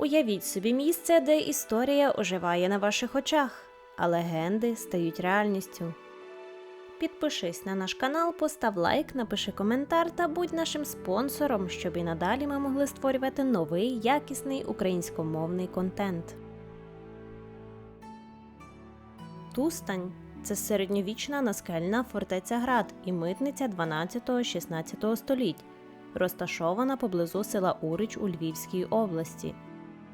Уявіть собі місце, де історія оживає на ваших очах, а легенди стають реальністю. Підпишись на наш канал, постав лайк, напиши коментар та будь нашим спонсором, щоб і надалі ми могли створювати новий якісний українськомовний контент. Тустань це середньовічна наскельна фортеця Град і митниця 12-16 століть, розташована поблизу села Урич у Львівській області.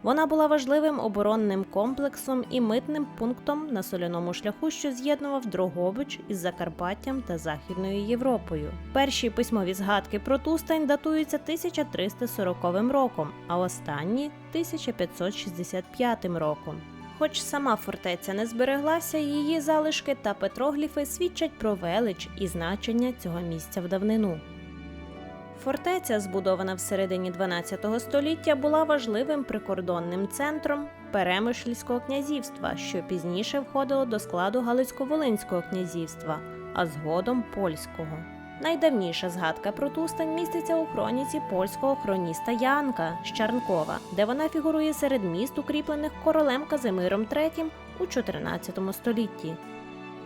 Вона була важливим оборонним комплексом і митним пунктом на соляному шляху, що з'єднував Дрогобич із Закарпаттям та Західною Європою. Перші письмові згадки про Тустань датуються 1340 роком, а останні 1565 роком. Хоч сама фортеця не збереглася, її залишки та петрогліфи свідчать про велич і значення цього місця в давнину. Фортеця, збудована в середині 12 століття, була важливим прикордонним центром Перемишльського князівства, що пізніше входило до складу Галицько-Волинського князівства, а згодом польського. Найдавніша згадка про Тустань міститься у хроніці польського хроніста Янка Щарнкова, де вона фігурує серед міст, укріплених королем Казимиром III у 14 столітті.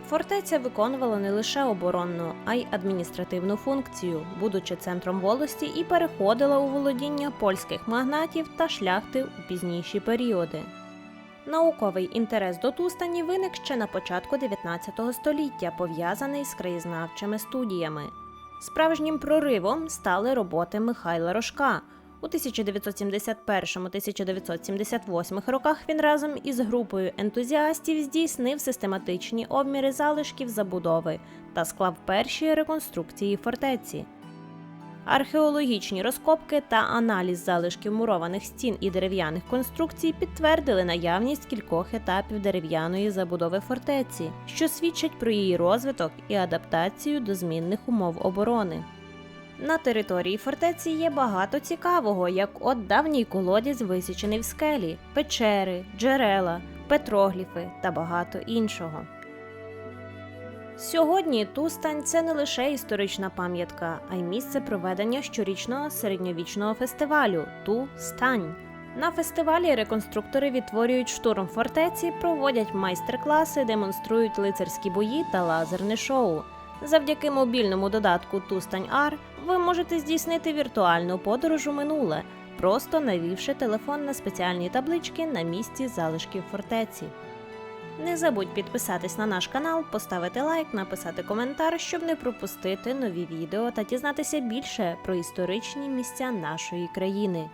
Фортеця виконувала не лише оборонну, а й адміністративну функцію, будучи центром волості і переходила у володіння польських магнатів та шляхти у пізніші періоди. Науковий інтерес до Тустані виник ще на початку 19 століття, пов'язаний з краєзнавчими студіями. Справжнім проривом стали роботи Михайла Рожка. У 1971-1978 роках він разом із групою ентузіастів здійснив систематичні обміри залишків забудови та склав перші реконструкції фортеці. Археологічні розкопки та аналіз залишків мурованих стін і дерев'яних конструкцій підтвердили наявність кількох етапів дерев'яної забудови фортеці, що свідчать про її розвиток і адаптацію до змінних умов оборони. На території фортеці є багато цікавого, як от давній колодязь висічений в скелі, печери, джерела, петрогліфи та багато іншого. Сьогодні Тустань це не лише історична пам'ятка, а й місце проведення щорічного середньовічного фестивалю Ту-Стань. На фестивалі реконструктори відтворюють штурм фортеці, проводять майстер-класи, демонструють лицарські бої та лазерне шоу. Завдяки мобільному додатку Тустань Ар ви можете здійснити віртуальну подорож у минуле, просто навівши телефон на спеціальні таблички на місці залишків фортеці. Не забудь підписатись на наш канал, поставити лайк, написати коментар, щоб не пропустити нові відео та дізнатися більше про історичні місця нашої країни.